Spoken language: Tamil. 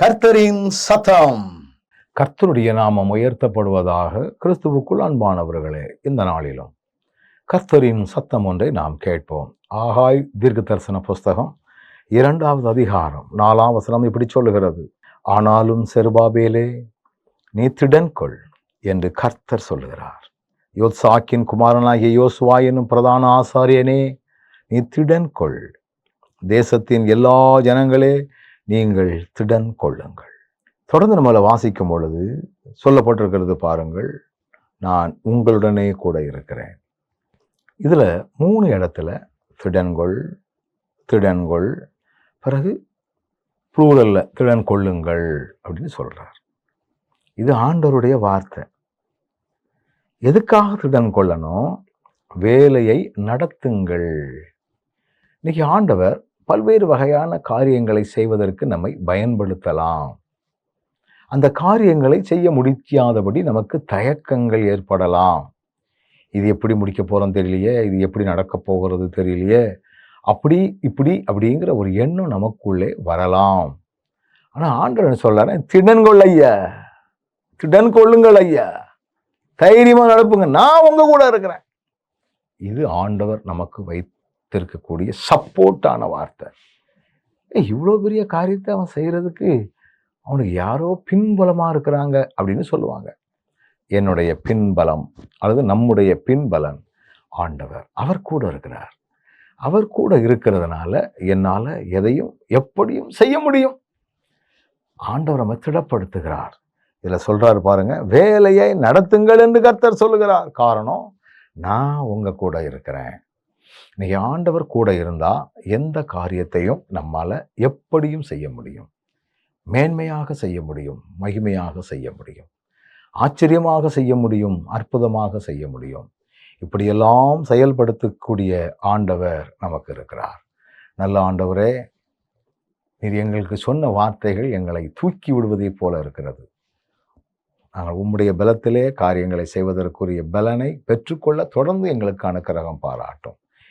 கர்த்தரின் சத்தம். கர்த்தருடைய நாமம் உயர்த்தப்படுவதாக கிறிஸ்துவுக்குள் அன்பானவர்களே இந்த நாளிலும் கர்த்தரின் சத்தம் ஒன்றை நாம் கேட்போம். ஆகாய் தீர்க்க தரிசன புஸ்தகம் இரண்டாவது அதிகாரம் நாலாம் வசனம் இப்படி சொல்லுகிறது. ஆனாலும் செருபாபேலே நீ திடன்கொள் என்று கர்த்தர் சொல்லுகிறார். யோத்சாக்கின் குமாரனாகிய யோசுவா என்னும் பிரதான ஆசாரியனே நீ திடன்கொள். தேசத்தின் எல்லா ஜனங்களே நீங்கள் திடன் கொள்ளுங்கள். தொடர்ந்து நம்மளை வாசிக்கும் பொழுது சொல்லப்பட்டிருக்கிறது பாருங்கள் நான் உங்களுடனே கூட இருக்கிறேன். இதில் மூணு இடத்துல திடன்கொள் திடன்கொள் பிறகு ப்ளூரல்ல திடன் கொள்ளுங்கள் அப்படின்னு சொல்கிறார் இது ஆண்டவருடைய வார்த்தை. எதுக்காக திடன் கொள்ளணும்? வேலையை நடத்துங்கள். இன்னைக்கு ஆண்டவர் பல்வேறு வகையான காரியங்களை செய்வதற்கு நம்மை பயன்படுத்தலாம். அந்த காரியங்களை செய்ய முடிக்காதபடி நமக்கு தயக்கங்கள் ஏற்படலாம். இது எப்படி முடிக்க போகிறோம் தெரியலையே இது எப்படி நடக்க போகிறது தெரியலையே அப்படி இப்படி அப்படிங்கிற ஒரு எண்ணம் நமக்குள்ளே வரலாம். ஆனால் ஆண்டவன் சொல்கிறேன் திடன் கொள்ள ஐயா திடன் கொள்ளுங்கள் ஐயா. தைரியமாக நடப்புங்க. நான் உங்கள் கூட இருக்கிறேன். இது ஆண்டவர் நமக்கு வைத்த வைத்திருக்கக்கூடிய சப்போர்ட்டான வார்த்தை. இவ்வளோ பெரிய காரியத்தை அவன் செய்கிறதுக்கு அவனுக்கு யாரோ பின்பலமாக இருக்கிறாங்க அப்படின்னு சொல்லுவாங்க. என்னுடைய பின்பலம் அல்லது நம்முடைய பின்பலன் ஆண்டவர். அவர் கூட இருக்கிறார். அவர் கூட இருக்கிறதுனால என்னால் எதையும் எப்படியும் செய்ய முடியும். ஆண்டவரை திடப்படுத்துகிறார். இதில் சொல்கிறார் பாருங்கள் வேலையை நடத்துங்கள் என்று கர்த்தர் சொல்லுகிறார். காரணம் நான் உங்கள் கூட இருக்கிறேன். இன்னைக்கு ஆண்டவர் கூட இருந்தால் எந்த காரியத்தையும் நம்மால் எப்படியும் செய்ய முடியும். மேன்மையாக செய்ய முடியும் மகிமையாக செய்ய முடியும். ஆச்சரியமாக செய்ய முடியும் அற்புதமாக செய்ய முடியும். இப்படியெல்லாம் செயல்படுத்தக்கூடிய ஆண்டவர் நமக்கு இருக்கிறார். நல்ல ஆண்டவரே நீர் எங்களுக்கு சொன்ன வார்த்தைகள் எங்களை தூக்கி விடுவதைப் போல இருக்கிறது. நாங்கள் உம்முடைய பலத்திலே காரியங்களை செய்வதற்குரிய பலனை பெற்றுக்கொள்ள தொடர்ந்து எங்களுக்கு அனுக்கிரகம் பாராட்டும்.